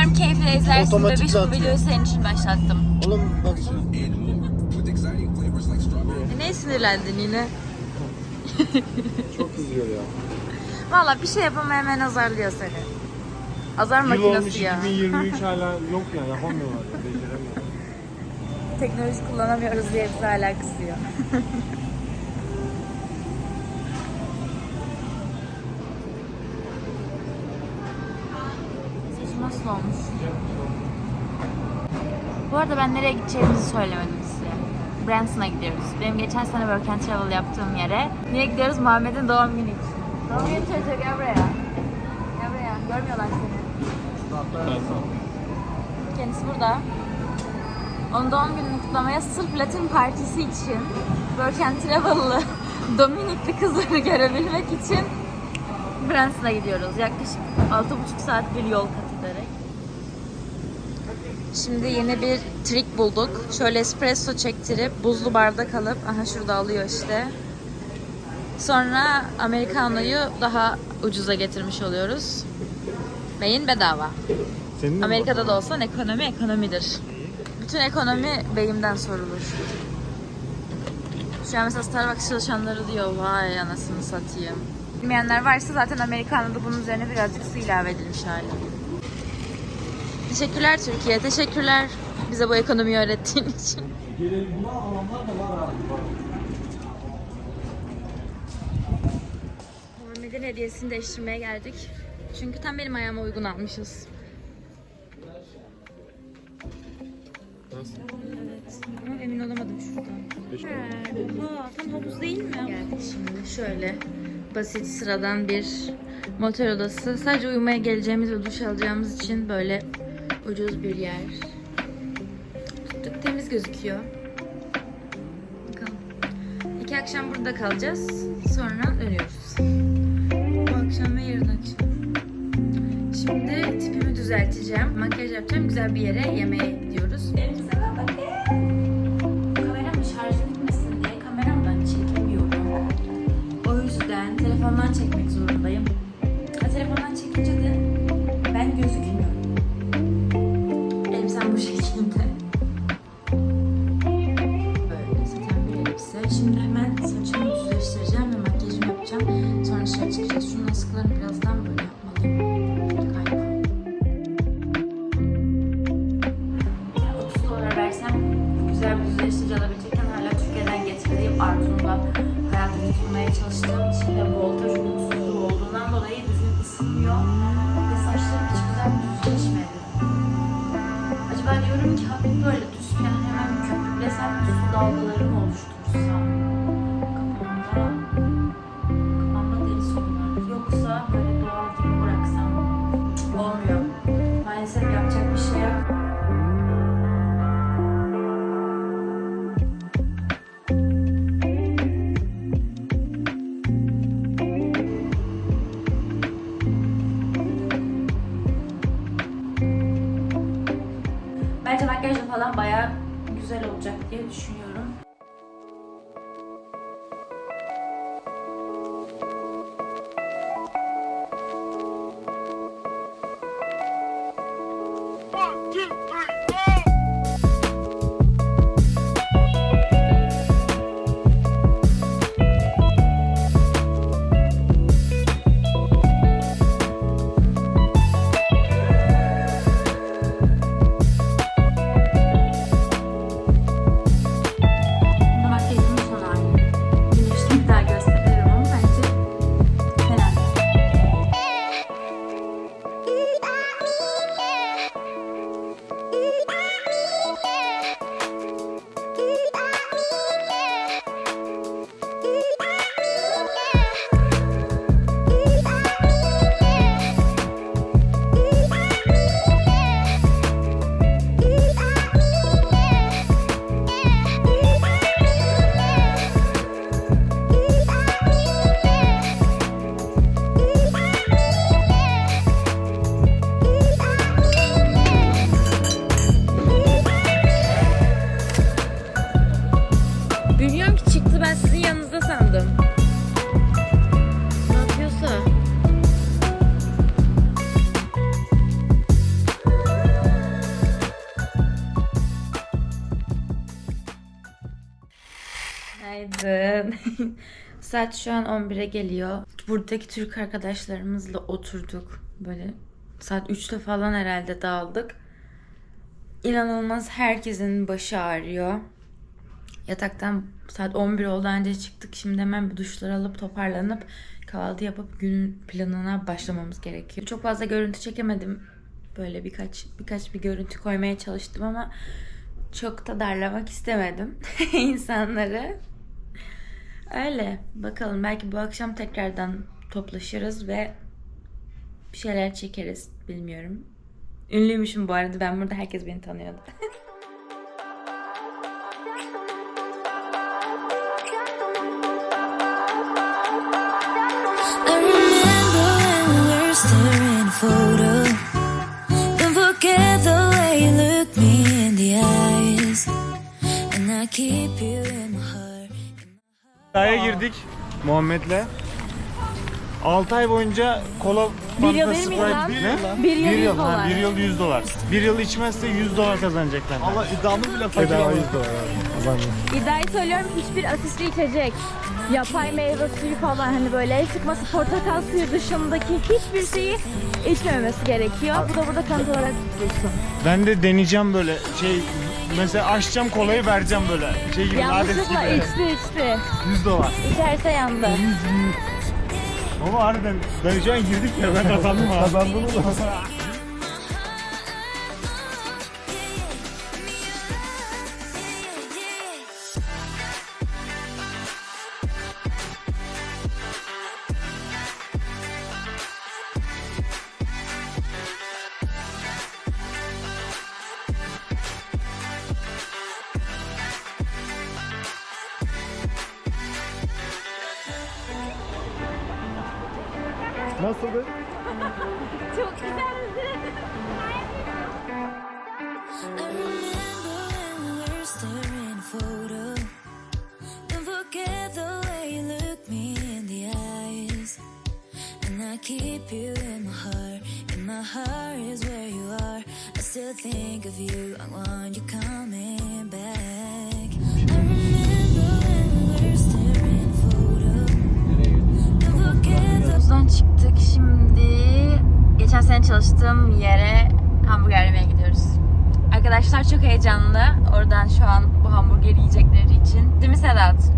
Umarım keyifle izlersin Otomatik bebiş bu zaten. videoyu senin için başlattım. Oğlum bak E, Neye sinirlendin yine? çok kızıyor ya. Valla bir şey yapamayan hemen azarlıyor seni. Azar Yıl olmuş makinesi ya. 2023 hala yok ya yapamıyorlar. Beceremiyorlar. Teknoloji kullanamıyoruz diye bizi hala kızıyor. nasıl olmuş? Bu arada ben nereye gideceğimizi söylemedim size. Branson'a gidiyoruz. Benim geçen sene Work and Travel yaptığım yere. Niye gidiyoruz? Muhammed'in doğum günü için. Doğum günü çocuğu gel buraya. Görmüyorlar seni. Kendisi burada. Onun doğum gününü kutlamaya sırf Latin partisi için Work and Travel'lı Dominikli kızları görebilmek için Branson'a gidiyoruz. Yaklaşık 6,5 saat bir yol kat. Şimdi yeni bir trik bulduk. Şöyle espresso çektirip buzlu bardak alıp aha şurada alıyor işte. Sonra Americano'yu daha ucuza getirmiş oluyoruz. Beyin bedava. Senin Amerika'da da olsan ekonomi ekonomidir. Bütün ekonomi beyimden sorulur. Şu an mesela Starbucks çalışanları diyor vay anasını satayım. Bilmeyenler varsa zaten Amerikan'da bunun üzerine birazcık su ilave edilmiş hali. Teşekkürler Türkiye, teşekkürler bize bu ekonomiyi öğrettiğin için. Muhammed'in hediyesini değiştirmeye geldik. Çünkü tam benim ayağıma uygun almışız. Nasıl? Evet. Ama emin olamadım şuradan. Aa, tam havuz değil mi? Geldik şimdi şöyle basit sıradan bir motel odası. Sadece uyumaya geleceğimiz ve duş alacağımız için böyle ucuz bir yer. Çok temiz gözüküyor. Bakalım. İki akşam burada kalacağız. Sonra dönüyoruz. Bu akşam ve yarın akşam. Şimdi tipimi düzelteceğim. Makyaj yapacağım. Güzel bir yere yemeğe gidiyoruz. Kameram tutmaya çalıştığım için de voltaj umutsuzluğu olduğundan dolayı düzgün ısınmıyor olacak diye Saat şu an 11'e geliyor. Buradaki Türk arkadaşlarımızla oturduk. Böyle saat 3'te falan herhalde dağıldık. İnanılmaz herkesin başı ağrıyor. Yataktan saat 11 oldu önce çıktık. Şimdi hemen bir duşlar alıp toparlanıp kahvaltı yapıp günün planına başlamamız gerekiyor. Çok fazla görüntü çekemedim. Böyle birkaç birkaç bir görüntü koymaya çalıştım ama çok da darlamak istemedim insanları. Öyle. Bakalım belki bu akşam tekrardan toplaşırız ve bir şeyler çekeriz. Bilmiyorum. Ünlüymüşüm bu arada. Ben burada herkes beni tanıyordu. Keep you. İddiaya girdik Muhammed'le. 6 ay boyunca kola Bir yıl Fanta değil mi Sprite lan? ne? Bir yıl Bir 100 yıl, ha, dolar. bir yıl 100 dolar. Bir yıl içmezse 100 dolar kazanacaklar. Allah iddiamı bile fakir 100 dolar. İddiayı söylüyorum hiçbir asitli içecek, yapay meyve suyu falan hani böyle el sıkması portakal suyu dışındaki hiçbir şeyi içmemesi gerekiyor. Bu da burada kanıt olarak dursun. Ben de deneyeceğim böyle şey mesela açacağım kolayı vereceğim böyle şey gibi Yanlışlıkla gibi. içti içti. 100 dolar. İçerse yandı. Ama harbiden ben şu an girdik ya ben kazandım ha. Kazandım mı? in the eyes. And I keep you in my heart. And my heart is where you are. I still think of you. I want you coming back. Havuzdan çıktık şimdi. Geçen sene çalıştığım yere hamburger yemeye gidiyoruz. Arkadaşlar çok heyecanlı. Oradan şu an bu hamburgeri yiyecekleri için. Değil mi Sedat?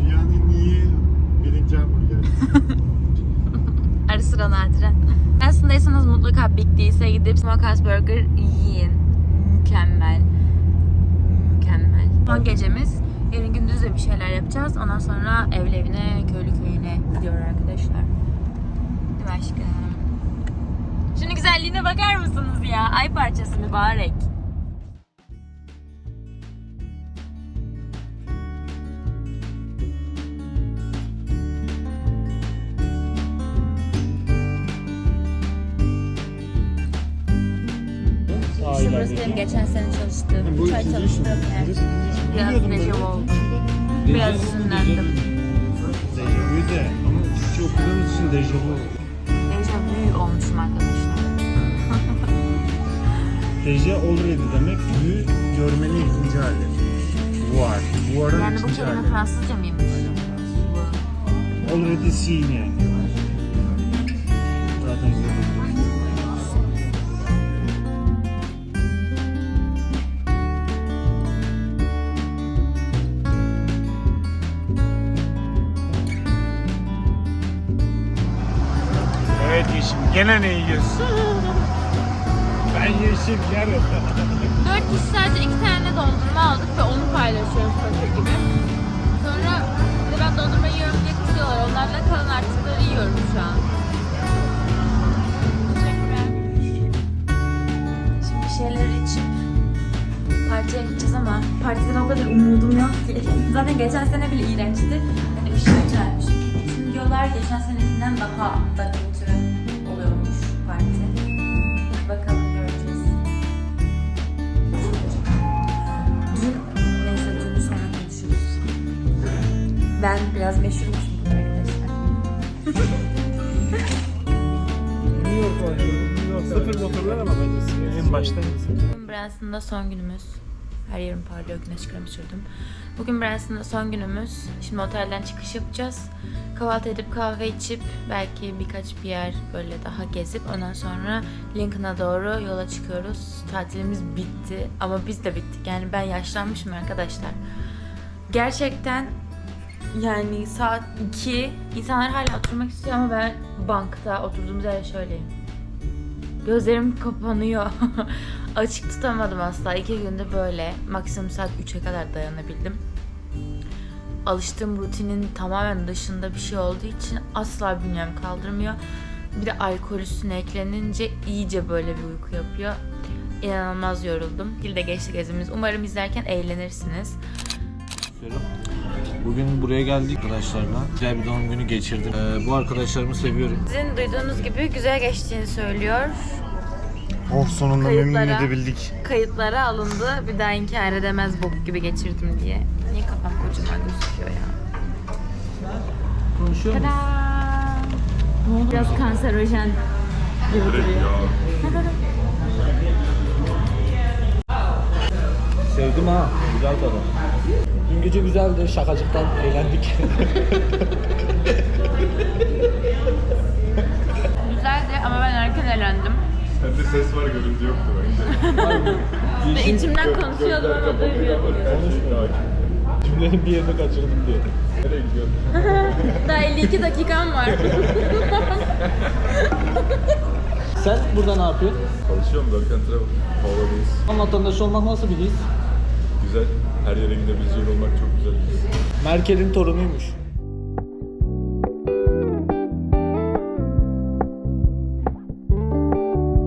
Dünyanın iyi birinci hamburgeri. Ara sıra nadiren. Aslındaysanız mutlaka Big D's'e gidip Smokehouse Burger yiyin. Mükemmel. Mükemmel. Son gecemiz. Yarın gündüz de bir şeyler yapacağız. Ondan sonra evli evine, köylü köyüne gidiyor arkadaşlar. Mi aşkım? Şunun güzelliğine bakar mısınız ya? Ay parçası mübarek. Şurası benim geçen sene çalıştığım, 3 ay çalıştığım yer. Biraz dejavu oldu. Biraz üzünlendim. Dejavu de ama şu okuduğumuz için dejavu. Dejavu Deja already demek büyü görmenin ikinci hali. Var. Bu arada Yani bu ikinci kelime hali. Fransızca mıymış? Already seen yani. Zaten. Evet Yeşim, gene ne yiyorsun? Ben Yeşim yerim. 4 kişi sadece 2 tane dondurma aldık ve onu paylaşıyoruz paket gibi. Sonra bir de ben dondurma yiyorum diye kızıyorlar. Onlarla kalan artıkları yiyorum şu an. Şimdi bir şeyler içip partiye gideceğiz ama partiden o kadar umudum yok ki. Zaten geçen sene bile iğrençti. Hani ışığı çarpmış. Şimdi diyorlar geçen senekinden daha da Ben biraz meşhurmuşum burada arkadaşlar. New York oynuyorum. New York sıfır motorlar ama bence en başta. Bugün Branson'da son günümüz. Her yerim parlıyor. Güneş kremi sürdüm. Bugün Branson'da son günümüz. Şimdi otelden çıkış yapacağız. Kahvaltı edip kahve içip belki birkaç bir yer böyle daha gezip ondan sonra Lincoln'a doğru yola çıkıyoruz. Tatilimiz bitti ama biz de bittik. Yani ben yaşlanmışım arkadaşlar. Gerçekten yani saat 2 insanlar hala oturmak istiyor ama ben bankta oturduğumuz yerde şöyleyim. Gözlerim kapanıyor. Açık tutamadım asla. İki günde böyle. Maksimum saat 3'e kadar dayanabildim. Alıştığım rutinin tamamen dışında bir şey olduğu için asla bünyem kaldırmıyor. Bir de alkol üstüne eklenince iyice böyle bir uyku yapıyor. İnanılmaz yoruldum. Dilde geçti gezimiz. Umarım izlerken eğlenirsiniz. Bugün buraya geldik arkadaşlarla. Güzel bir doğum günü geçirdim. Ee, bu arkadaşlarımı seviyorum. Sizin duyduğunuz gibi güzel geçtiğini söylüyor. Oh sonunda memnun Kayıtlara. edebildik. Kayıtlara alındı. Bir daha inkar edemez bok gibi geçirdim diye. Niye kafam kocaman gözüküyor ya? Konuşuyor muyuz? Tada! Biraz kanserojen gibi duruyor. Sevdim ha. Güzel tadı. Dün gece güzeldi. Şakacıktan eğlendik. Güzeldi ama ben erken eğlendim. Sende ses var görüntü yoktu bence. Ve içimden konuşuyordum ama duymuyordum. Cümlenin bir yerini kaçırdım diye. Nereye gidiyorsun? Daha 52 dakikam var. Sen burada ne yapıyorsun? Çalışıyorum Work and Travel. Tam vatandaş olmak nasıl bir his? Güzel. Her yere gidebileceğin olmak çok güzel. Merkel'in torunuymuş.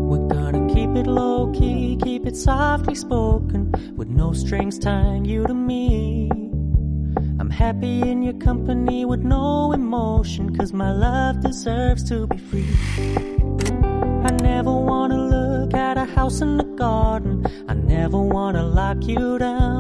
We're gonna keep it low key, keep it softly spoken, with no strings tying you to me. I'm happy in your company with no emotion, cause my love deserves to be free. I never wanna look at a house in the garden, I never wanna lock you down.